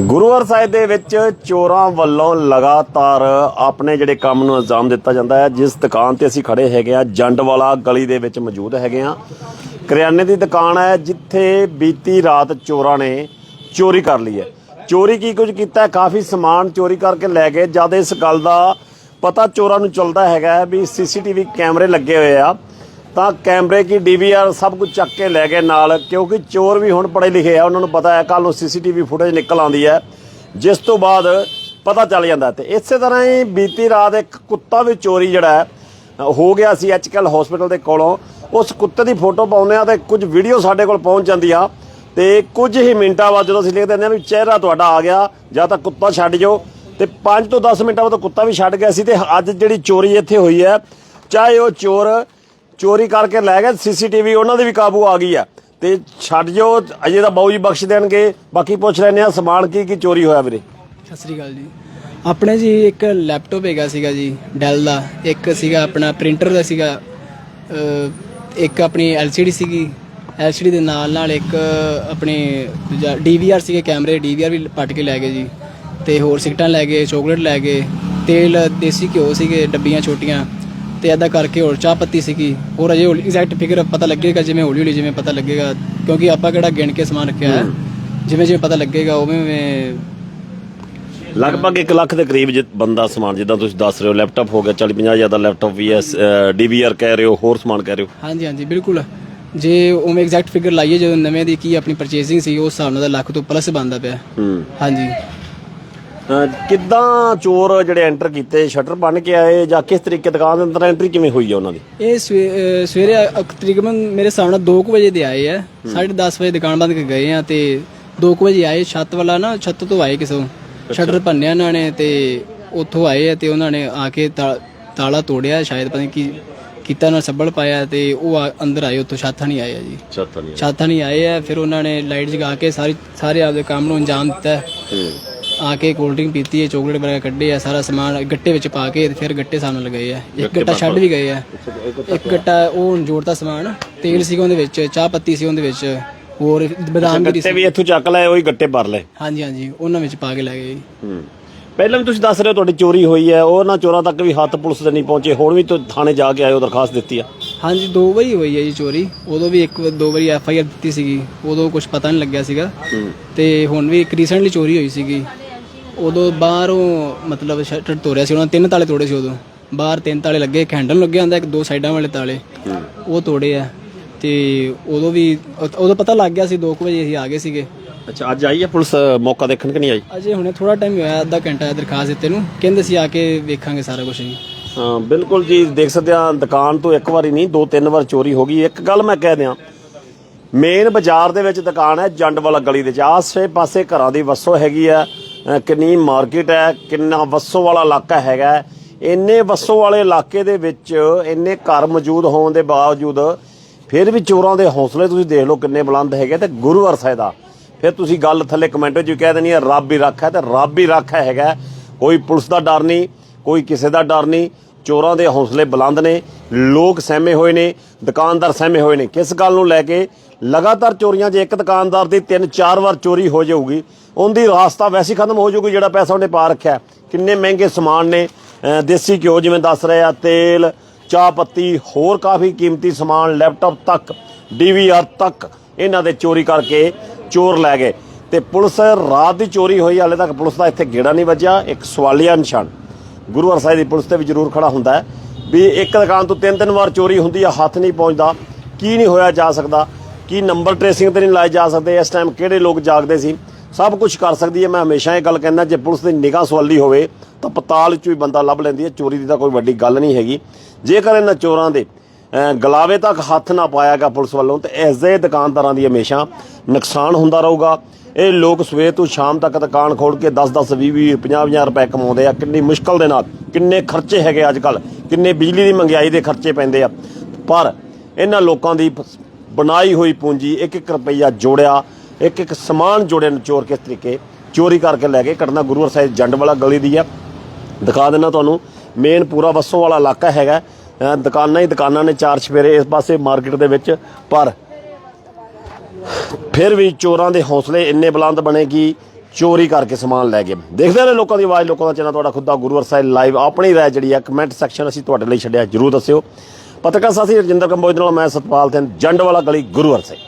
ਗੁਰੂਵਰ ਸਾਹਿਬ ਦੇ ਵਿੱਚ ਚੋਰਾਂ ਵੱਲੋਂ ਲਗਾਤਾਰ ਆਪਣੇ ਜਿਹੜੇ ਕੰਮ ਨੂੰ ਅੰਜਾਮ ਦਿੱਤਾ ਜਾਂਦਾ ਹੈ, ਜਿਸ ਦੁਕਾਨ ਤੇ ਅਸੀਂ ਖੜੇ ਹੈਗੇ ਆ ਜੰਡਵਾਲਾ ਗਲੀ ਦੇ ਵਿੱਚ ਮੌਜੂਦ ਹੈਗੇ ਆ ਕਰਿਆਨੇ ਦੀ ਦੁਕਾਨ ਹੈ, ਜਿੱਥੇ ਬੀਤੀ ਰਾਤ ਚੋਰਾਂ ਨੇ ਚੋਰੀ ਕਰ ਲਈ ਹੈ। ਚੋਰੀ ਕੀ ਕੁਝ ਕੀਤਾ ਕਾਫੀ ਸਮਾਨ ਚੋਰੀ ਕਰਕੇ ਲੈ ਗਏ। ਜਦ ਇਸ ਗੱਲ ਦਾ ਪਤਾ ਚੋਰਾਂ ਨੂੰ ਚੱਲਦਾ ਹੈਗਾ ਵੀ ਸੀਸੀਟੀਵੀ ਕੈਮਰੇ ਲੱਗੇ ਹੋਏ ਆ। ਤਾਂ ਕੈਮਰੇ ਕੀ ਡੀਵੀਆਰ ਸਭ ਕੁਝ ਚੱਕ ਕੇ ਲੈ ਗਏ ਨਾਲ, ਕਿਉਂਕਿ ਚੋਰ ਵੀ ਹੁਣ ਪੜੇ ਲਿਖੇ ਆ, ਉਹਨਾਂ ਨੂੰ ਪਤਾ ਹੈ ਕੱਲ ਨੂੰ ਸੀਸੀਟੀਵੀ ਫੁਟੇਜ ਨਿਕਲ ਆਉਂਦੀ ਹੈ, ਜਿਸ ਤੋਂ ਬਾਅਦ ਪਤਾ ਚੱਲ ਜਾਂਦਾ ਤੇ ਇਸੇ ਤਰ੍ਹਾਂ ਹੀ ਬੀਤੀ ਰਾਤ ਇੱਕ ਕੁੱਤਾ ਵੀ ਚੋਰੀ ਜਿਹੜਾ ਹੋ ਗਿਆ ਸੀ ਐਚਕਲ ਹਸਪੀਟਲ ਦੇ ਕੋਲੋਂ, ਉਸ ਕੁੱਤੇ ਦੀ ਫੋਟੋ ਪਾਉਂਦੇ ਆ ਤੇ ਕੁਝ ਵੀਡੀਓ ਸਾਡੇ ਕੋਲ ਪਹੁੰਚ ਜਾਂਦੀ ਆ ਤੇ ਕੁਝ ਹੀ ਮਿੰਟਾਂ ਬਾਅਦ ਜਦੋਂ ਅਸੀਂ ਲਿਖ ਦਿੰਦੇ ਆ ਵੀ ਚਿਹਰਾ ਤੁਹਾਡਾ ਆ ਗਿਆ, ਜਾਂ ਤਾਂ ਕੁੱਤਾ ਛੱਡ ਜਾਓ ਤੇ 5 ਤੋਂ 10 ਮਿੰਟਾਂ ਬਾਅਦ ਕੁੱਤਾ ਵੀ ਛੱਡ ਗਿਆ ਸੀ ਤੇ ਅੱਜ ਜਿਹੜੀ ਚੋਰੀ ਇੱਥੇ ਹੋਈ ਹੈ, ਚਾਹੇ ਉਹ ਚੋਰ ਚੋਰੀ ਕਰਕੇ ਲੈ ਗਏ, ਸੀਸੀਟੀਵੀ ਉਹਨਾਂ ਦੇ ਵੀ ਕਾਬੂ ਆ ਗਈ ਆ। ਤੇ ਛੱਡ ਜਾਓ, ਅਜੇ ਤਾਂ ਬਾਊ ਜੀ ਬਖਸ਼ ਦੇਣਗੇ। ਬਾਕੀ ਪੁੱਛ ਲੈਣੇ ਆ ਸਮਾਨ ਕੀ ਕੀ ਚੋਰੀ ਹੋਇਆ ਵੀਰੇ? ਸਤਿ ਸ੍ਰੀ ਅਕਾਲ ਜੀ। ਆਪਣੇ ਜੀ ਇੱਕ ਲੈਪਟਾਪ ਹੈਗਾ ਸੀਗਾ ਜੀ ਡੈਲ ਦਾ। ਇੱਕ ਸੀਗਾ ਆਪਣਾ ਪ੍ਰਿੰਟਰ ਦਾ ਸੀਗਾ। ਅਹ ਇੱਕ ਆਪਣੀ LCD ਸੀਗੀ। LCD ਦੇ ਨਾਲ ਨਾਲ ਇੱਕ ਆਪਣੀ ਦੂਜਾ DVR ਸੀਗੇ ਕੈਮਰੇ DVR ਵੀ ਪੱਟ ਕੇ ਲੈ ਗਏ ਜੀ। ਤੇ ਹੋਰ ਸਿਗਟਾਂ ਲੈ ਗਏ, ਚਾਕਲੇਟ ਲੈ ਗਏ। ਤੇਲ, ਦੇਸੀ ਘਿਓ ਸੀਗੇ, ਡੱਬੀਆਂ ਛੋਟੀਆਂ ਤੇ ਐਦਾਂ ਕਰਕੇ ਹੋਰ ਚਾਹ ਪੱਤੀ ਸੀਗੀ। ਹੋਰ ਅਜੇ ਐਗਜ਼ੈਕਟ ਫਿਗਰ ਪਤਾ ਲੱਗੇਗਾ ਜਿਵੇਂ ਹੌਲੀ ਹੌਲੀ ਜਿਵੇਂ ਪਤਾ ਲੱਗੇਗਾ ਕਿਉਂਕਿ ਆਪਾਂ ਕਿਹੜਾ ਗਿਣ ਕੇ ਸਮਾਨ ਰੱਖਿਆ ਹੈ। ਜਿਵੇਂ ਜਿਵੇਂ ਪਤਾ ਲੱਗੇਗਾ ਉਵੇਂ ਉਵੇਂ ਲਗਭਗ 1 ਲੱਖ ਦੇ ਕਰੀਬ ਜਿ- ਬੰਦਾ ਸਮਾਨ ਜਿੱਦਾਂ ਤੁਸੀਂ ਦੱਸ ਰਹੇ ਹੋ ਲੈਪਟਾਪ ਹੋ ਗਿਆ 40 50 ਹਜ਼ਾਰ ਦਾ ਲੈਪਟਾਪ ਵੀ ਹੈ ਡੀਵੀਆਰ ਕਹਿ ਰਹੇ ਹੋ ਹੋਰ ਸਮਾਨ ਕਹਿ ਰਹੇ ਹੋ। ਹਾਂਜੀ ਹਾਂਜੀ ਬਿਲਕੁਲ। ਜੇ ਉਵੇਂ ਐਗਜ਼ੈਕਟ ਫਿਗਰ ਲਾਈਏ ਜਦੋਂ ਨਵੇਂ ਦੀ ਕੀ ਆਪਣੀ ਪਰਚੇਸਿੰਗ ਸੀ ਉਸ ਹਿਸਾਬ ਨਾਲ ਤਾਂ ਲੱਖ ਤੋਂ ਪਲੱਸ ਬਣਦਾ ਪਿਆ। ਹੂੰ। ਹਾਂਜੀ। ਕਿੱਦਾਂ ਚੋਰ ਜਿਹੜੇ ਐਂਟਰ ਕੀਤੇ ਸ਼ਟਰ ਬੰਨ ਕੇ ਆਏ ਜਾਂ ਕਿਸ ਤਰੀਕੇ ਦੁਕਾਨ ਦੇ ਅੰਦਰ ਐਂਟਰੀ ਕਿਵੇਂ ਹੋਈ ਹੈ ਉਹਨਾਂ ਦੀ? ਇਹ ਸਵੇ- ਅਹ ਸਵੇਰੇ ਅ- ਤਕਰੀਬਨ ਮੇਰੇ ਹਿਸਾਬ ਨਾਲ 2 ਵਜੇ ਦੇ ਆਏ ਆ। 10:30 ਵਜੇ ਦੁਕਾਨ ਬੰਦ ਕੇ ਗਏ ਆ ਤੇ 2 ਵਜੇ ਆਏ। ਛੱਤ ਵਾਲਾ ਨਾ ਛੱਤ ਤੋਂ ਆਏ ਕਿਸੋਂ। ਸ਼ਟਰ ਭੰਨਿਆ ਉਹਨਾਂ ਨੇ ਤੇ ਉੱਥੋਂ ਆਏ ਆ ਤੇ ਉਹਨਾਂ ਨੇ ਆ ਕੇ ਤਾ- ਤਾਲਾ ਤੋੜਿਆ। ਸ਼ਾਇਦ ਪਤਾ ਨਹੀਂ ਕੀ ਕੀਤਾ ਉਹਨਾਂ ਸੱਬਲ ਪਾਇਆ ਤੇ ਉਹ ਆ- ਅੰਦਰ ਆਏ ਉੱਥੋਂ ਛੱਤ ਨਹੀਂ ਆਏ ਆ ਜੀ। ਛੱਤ ਨਹੀਂ ਛੱਤ ਨਹੀਂ ਆਏ ਆ। ਫਿਰ ਉਹਨਾਂ ਨੇ ਲਾਈਟ ਜਗਾ ਕੇ ਸਾਰੀ ਸਾਰੇ ਆਪਦੇ ਕੰਮ ਨੂੰ ਅੰਜਾਮ ਦਿੱਤਾ। ਆ ਕੇ ਕੋਲਡ ਡਰਿੰਕ ਪੀਤੀ ਹੈ ਚੋਕਲੇਟ ਵਗੈਰਾ ਕੱਢੇ ਆ ਸਾਰਾ ਸਮਾਨ ਗੱਟੇ ਵਿੱਚ ਪਾ ਕੇ ਤੇ ਫਿਰ ਗੱਟੇ ਸਾਹਮਣੇ ਲਗਾਏ ਆ। ਇੱਕ ਗੱਟਾ ਛੱਡ ਵੀ ਗਏ ਆ। ਇੱਕ ਗੱਟਾ ਉਹ ਜੋੜਤਾ ਸਮਾਨ ਤੇਲ ਸੀਗਾ ਉਹਦੇ ਵਿੱਚ ਚਾਹ ਪੱਤੀ ਸੀ ਉਹਦੇ ਵਿੱਚ ਹੋਰ ਬਦਾਮ ਵੀ ਗੱਟੇ ਵੀ ਇੱਥੋਂ ਚੱਕ ਲਏ ਉਹੀ ਗੱਟੇ ਭਰ ਲਏ। ਹਾਂਜੀ ਹਾਂਜੀ ਉਹਨਾਂ ਵਿੱਚ ਪਾ ਕੇ ਲੈ ਗਏ ਹੂੰ। ਪਹਿਲਾਂ ਵੀ ਤੁਸੀਂ ਦੱਸ ਰਹੇ ਹੋ ਤੁਹਾਡੀ ਚੋਰੀ ਹੋਈ ਹੈ ਉਹਨਾਂ ਚੋਰਾਂ ਤੱਕ ਵੀ ਹੱਥ ਪੁਲਿਸ ਦੇ ਨਹੀਂ ਪਹੁੰਚੇ ਹੁਣ ਵੀ ਤੁਸੀਂ ਥਾਣੇ ਜਾ ਕੇ ਹੋ ਦਰਖਾਸਤ ਦਿੱਤੀ ਆ। ਹਾਂਜੀ ਦੋ ਵਾਰੀ ਹੋਈ ਹੈ ਜੀ ਚੋਰੀ। ਉਦੋਂ ਵੀ ਇੱਕ ਦੋ ਵਾਰੀ ਐਫ ਆਈ ਆਰ ਦਿੱਤੀ ਸੀਗੀ। ਉਦੋਂ ਕੁਝ ਪਤਾ ਨਹੀਂ ਲੱਗਿਆ ਸੀਗਾ। ਤੇ ਹੁਣ ਵੀ ਇੱਕ ਰੀਸੈਂਟਲੀ ਚੋਰੀ ਹੋਈ ਸੀਗੀ। ਉਦੋਂ ਬਾਹਰੋਂ ਮਤਲਬ ਸ਼ਟਰ ਤੋੜਿਆ ਸੀ ਉਹਨਾਂ ਤਿੰਨ ਤਾਲੇ ਤੋੜੇ ਸੀ ਉਦੋਂ। ਬਾਹਰ ਤਿੰਨ ਤਾਲੇ ਲੱਗੇ ਇੱਕ ਹੈਂਡਲ ਲੱਗਿਆ ਹੁੰਦਾ ਇੱਕ ਦੋ ਸਾਈਡਾਂ ਵਾਲੇ ਤਾਲੇ। ਉਹ ਤੋੜੇ ਆ। ਤੇ ਉਦੋਂ ਵੀ ਉਦੋਂ ਪਤਾ ਲੱਗ ਗਿਆ ਸੀ 2 ਵਜੇ ਅਸੀਂ ਆ ਗਏ ਸੀਗੇ। ਅੱਛਾ ਅੱਜ ਆਈ ਹੈ ਪੁਲਿਸ ਮੌਕਾ ਦੇਖਣ ਕਿ ਨਹੀਂ ਆਈ? ਅਜੇ ਹੁਣੇ ਥੋੜਾ ਟਾਈਮ ਹੋਇਆ ਅੱਧਾ ਘੰਟਾ ਦਰਖਾਸਤ ਦਿੱਤੇ ਨੂੰ। ਕਹਿੰਦੇ ਸੀ ਆ ਕੇ ਵੇਖਾਂਗੇ ਸਾਰਾ ਕੁਝ ਜੀ। ਹਾਂ ਬਿਲਕੁਲ ਜੀ ਦੇਖ ਸਕਦੇ ਆ ਦੁਕਾਨ ਤੋਂ ਇੱਕ ਵਾਰੀ ਨਹੀਂ ਦੋ ਤਿੰਨ ਵਾਰ ਚੋਰੀ ਹੋ ਗਈ। ਇੱਕ ਗੱਲ ਮੈਂ ਕਹਿ ਦਿਆਂ ਮੇਨ ਬਾਜ਼ਾਰ ਦੇ ਵਿੱਚ ਦੁਕਾਨ ਹੈ ਜੰਡ ਵਾਲਾ ਗਲੀ ਦੇ ਚ ਆਸੇ ਪਾਸੇ ਘਰਾਂ ਦੀ ਵਸੋ ਹੈਗੀ ਆ। ਕਿੰਨੀ ਮਾਰਕੀਟ ਹੈ, ਕਿੰਨਾ ਵਸੋ ਵਾਲਾ ਇਲਾਕਾ ਹੈਗਾ ਇੰਨੇ ਵਸੋ ਵਾਲੇ ਇਲਾਕੇ ਦੇ ਵਿੱਚ ਇੰਨੇ ਘਰ ਮੌਜੂਦ ਹੋਣ ਦੇ ਬਾਵਜੂਦ ਫਿਰ ਵੀ ਚੋਰਾਂ ਦੇ ਹੌਸਲੇ ਤੁਸੀਂ ਦੇਖ ਲਓ ਕਿੰਨੇ ਬੁਲੰਦ ਹੈਗੇ ਤੇ ਗੁਰੂ ਅਰਸਾਏ ਦਾ। ਫਿਰ ਤੁਸੀਂ ਗੱਲ ਥੱਲੇ ਕਮੈਂਟ ਵਿੱਚ ਵੀ ਕਹਿ ਦੇਣੀ ਹੈ ਰੱਬ ਹੀ ਰੱਖਾ ਤੇ ਰੱਬ ਹੀ ਰੱਖਾ ਹੈਗਾ ਕੋਈ ਪੁਲਿਸ ਦਾ ਡਰ ਨਹੀਂ, ਕੋਈ ਕਿਸੇ ਦਾ ਡਰ ਨਹੀਂ। ਚੋਰਾਂ ਦੇ ਹੌਸਲੇ ਬੁਲੰਦ ਨੇ, ਲੋਕ ਸਹਿਮੇ ਹੋਏ ਨੇ, ਦੁਕਾਨਦਾਰ ਸਹਿਮੇ ਹੋਏ ਨੇ। ਕਿਸ ਗੱਲ ਨੂੰ ਲੈ ਕੇ ਲਗਾਤਾਰ ਚੋਰੀਆਂ, ਜੇ ਇੱਕ ਦੁਕਾਨਦਾਰ ਦੀ ਤਿੰਨ, ਚਾਰ ਵਾਰ ਚੋਰੀ ਹੋ ਜਾਊਗੀ, ਉਹਦੀ ਰਾਸਤਾ ਵੈਸੇ ਖਤਮ ਹੋ ਜਾਊਗੀ, ਜਿਹੜਾ ਪੈਸਾ ਉਹਨੇ ਪਾ ਰੱਖਿਆ ਕਿੰਨੇ ਮਹਿੰਗੇ ਸਮਾਨ ਨੇ ਦੇਸੀ ਘਿਓ ਜਿਵੇਂ ਦੱਸ ਰਹੇ ਆ, ਤੇਲ, ਚਾਹ ਪੱਤੀ, ਹੋਰ ਕਾਫੀ ਕੀਮਤੀ ਸਮਾਨ, ਲੈਪਟਾਪ ਤੱਕ, ਡੀਵੀਆਰ ਤੱਕ, ਇਹਨਾਂ ਦੇ ਚੋਰੀ ਕਰਕੇ ਚੋਰ ਲੈ ਗਏ। ਤੇ ਪੁਲਿਸ ਰਾਤ ਦੀ ਚੋਰੀ ਹੋਈ, ਹਾਲੇ ਤੱਕ ਪੁਲਿਸ ਦਾ ਇੱਥੇ ਗੇੜਾ ਨਹੀਂ ਵੱਜਿਆ, ਇੱਕ ਸਵਾਲੀਆ ਨਿਸ਼ਾਨ। ਗੁਰੂ ਸਾਹਿਬ ਦੀ ਪੁਲਿਸ ਤੇ ਵੀ ਜ਼ਰੂਰ ਖੜਾ ਹੁੰਦਾ ਵੀ ਇੱਕ ਦੁਕਾਨ ਤੋਂ ਤਿੰਨ ਤਿੰਨ ਵਾਰ ਚੋਰੀ ਹੁੰਦੀ ਆ, ਹੱਥ ਨਹੀਂ ਪਹੁੰਚਦਾ, ਕੀ ਨਹੀਂ ਹੋਇਆ ਜਾ ਸਕਦਾ। ਕੀ ਨੰਬਰ ਟ੍ਰੇਸਿੰਗ ਤੇ ਨਹੀਂ ਲਾਏ ਜਾ ਸਕਦੇ, ਇਸ ਟਾਈਮ ਕਿਹੜੇ ਲੋਕ ਜਾਗਦੇ ਸੀ? ਸਭ ਕੁਝ ਕਰ ਸਕਦੀ ਹੈ, ਮੈਂ ਹਮੇਸ਼ਾ ਇਹ ਗੱਲ ਕਹਿੰਦਾ, ਜੇ ਪੁਲਿਸ ਦੀ ਨਿਗਾਹ ਸਵਾਲੀ ਹੋਵੇ, ਤਾਂ ਪਤਾਲ 'ਚ ਵੀ ਬੰਦਾ ਲੱਭ ਲੈਂਦੀ ਹੈ, ਚੋਰੀ ਦੀ ਤਾਂ ਕੋਈ ਵੱਡੀ ਗੱਲ ਨਹੀਂ ਹੈਗੀ। ਜੇਕਰ ਇਹਨਾਂ ਚੋਰਾਂ ਦੇ, ਅਹ, ਗਲਾਵੇ ਤੱਕ ਹੱਥ ਨਾ ਪਾਇਆ ਗਿਆ ਪੁਲਿਸ ਵੱਲੋਂ, ਤੇ ਇਸ ਦੇ ਦੁਕਾਨਦਾਰਾਂ ਦੀ ਹਮੇਸ਼ਾ ਨੁਕਸਾਨ ਹੁੰਦਾ ਰਹੂਗਾ। ਇਹ ਲੋਕ ਸਵੇਰ ਤੋਂ ਸ਼ਾਮ ਤੱਕ ਦੁਕਾਨ ਖੋਲ ਕੇ 10 10 20 20 50 50 ਰੁਪਏ ਕਮਾਉਂਦੇ ਆ। ਕਿੰਨੀ ਮੁਸ਼ਕਲ ਦੇ ਨਾਲ, ਕਿੰਨੇ ਖਰਚੇ ਹੈਗੇ ਅੱਜ ਕੱਲ ਕਿੰਨੇ ਬਿਜਲੀ ਦੀ ਮਹਿੰਗਾਈ ਦੇ ਖਰਚੇ ਪੈਂਦੇ ਆ। ਪਰ ਇਹਨਾਂ ਲੋਕਾਂ ਦੀ ਬਣਾਈ ਹੋਈ ਪੂੰਜੀ, ਇੱਕ ਇੱਕ ਰੁਪਈਆ ਜੋੜਿਆ, ਇੱਕ ਇੱਕ ਸਮਾਨ ਜੋੜਿਆ ਨੂੰ ਚੋਰ ਕਿਸ ਤਰੀਕੇ, ਚੋਰੀ ਕਰਕੇ ਲੈ ਗਏ। ਘਟਨਾ ਗੁਰੂ ਸਾਹਿਬ ਜੰਡ ਵਾਲਾ ਗਲੀ ਦੀ ਆ ਦਿਖਾ ਦੇਣਾ ਤੁਹਾਨੂੰ ਮੇਨ ਪੂਰਾ ਵਸੋਂ ਵਾਲਾ ਇਲਾਕਾ ਹੈਗਾ ਦੁਕਾਨਾਂ ਹੀ ਦੁਕਾਨਾਂ ਨੇ ਚਾਰ ਛਪੇਰੇ ਇਸ ਪਾਸੇ ਮਾਰਕੀਟ ਦੇ ਵਿੱਚ, ਪਰ ਫਿਰ ਵੀ ਚੋਰਾਂ ਦੇ ਹੌਸਲੇ ਇੰਨੇ ਬੁਲੰਦ ਬਣੇ ਕਿ ਚੋਰੀ ਕਰਕੇ ਸਮਾਨ ਲੈ ਗਏ। ਦੇਖਦੇ ਨੇ ਲੋਕਾਂ ਦੀ ਆਵਾਜ਼, ਲੋਕਾਂ ਦਾ ਚੈਨਲ ਤੁਹਾਡਾ ਖੁਦ ਦਾ ਗੁਰੂ ਅਰਸਾਹਿਬ ਲਾਈਵ ਆਪਣੀ ਰਾਏ ਜਿਹੜੀ ਆ ਕਮੈਂਟ ਸੈਕਸ਼ਨ ਅਸੀਂ ਤੁਹਾਡੇ ਲਈ ਛੱਡਿਆ, ਜਰੂਰ ਦੱਸਿਓ। ਪੱਤਰਕਾਰ ਸਾਥੀ ਰਜਿੰਦਰ ਕੰਬੋਜ ਨਾਲ ਮੈਂ ਸਤਪਾਲ ਥੈਂ ਜੰਡ ਵਾਲਾ ਗਲੀ ਗੁਰੂਵਰ ਸਿੰਘ।